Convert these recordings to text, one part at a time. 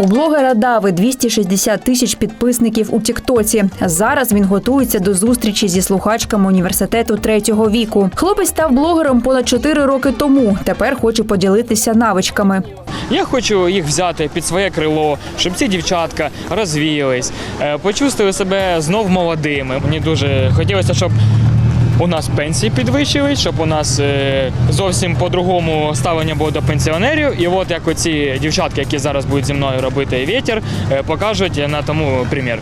У блогера Дави 260 тисяч підписників у Тіктоці. Зараз він готується до зустрічі зі слухачками університету третього віку. Хлопець став блогером понад 4 роки тому. Тепер хоче поділитися навичками. Я хочу їх взяти під своє крило, щоб ці дівчатка розвіялись, е, почувствували себе знов молодими. Мені дуже хотілося, щоб у нас пенсії підвищились, щоб у нас е, зовсім по-другому ставлення було до пенсіонерів. І от як оці дівчатки, які зараз будуть зі мною робити вітер, е, покажуть на тому примір.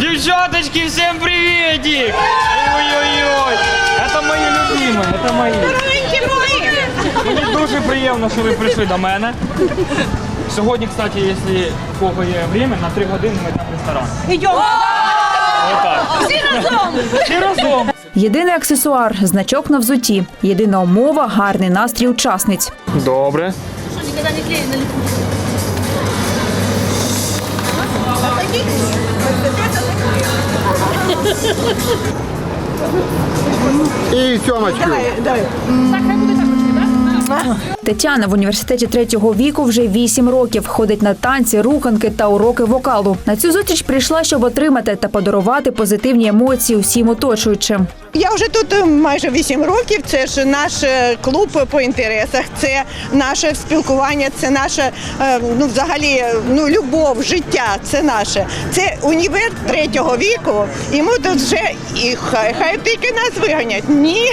Дівчаточки, всім привітик! Ой-ой-ой! Це мої любимі, це мої. Мені дуже приємно, що ви прийшли до мене. Сьогодні, кстати, якщо у кого є время, на три години ми йдемо в ресторан. Идем. Отак. Всі разом. Всі разом. Єдиний аксесуар значок на взуті. Єдина умова гарний настрій учасниць. Добре. І сьомочку. Давай, давай. Тетяна в університеті третього віку вже вісім років. Ходить на танці, руханки та уроки вокалу. На цю зустріч прийшла, щоб отримати та подарувати позитивні емоції усім оточуючим. Я вже тут е, майже 8 років. Це ж наш е, клуб по інтересах, це наше спілкування, це наше е, ну взагалі ну любов, життя. Це наше. Це універ третього віку. І ми тут вже і хай хай тільки нас виганять. Ні.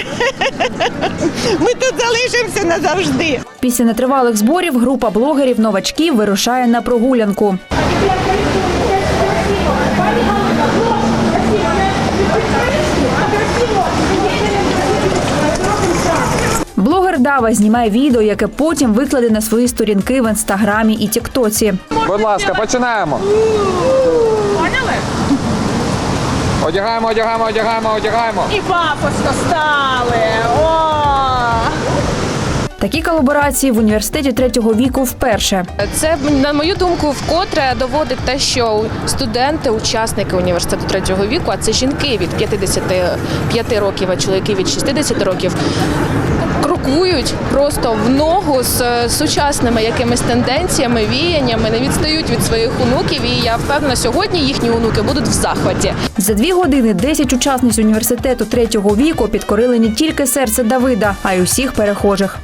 Ми тут залишимося назавжди. Після нетривалих зборів група блогерів новачків вирушає на прогулянку. Блогер Дава знімає відео, яке потім викладе на свої сторінки в інстаграмі і Тіктоці. Будь ласка, починаємо. Поняли? Одягаємо, одягаємо, одягаємо, одягаємо. І пафосно стали. Такі колаборації в університеті третього віку вперше. Це на мою думку вкотре доводить те, що студенти, учасники університету третього віку, а це жінки від 55 років, а чоловіки від 60 років. Крокують просто в ногу з е, сучасними якимись тенденціями, віяннями, не відстають від своїх онуків. І я впевнена, сьогодні їхні онуки будуть в захваті. За дві години 10 учасниць університету третього віку підкорили не тільки серце Давида, а й усіх перехожих.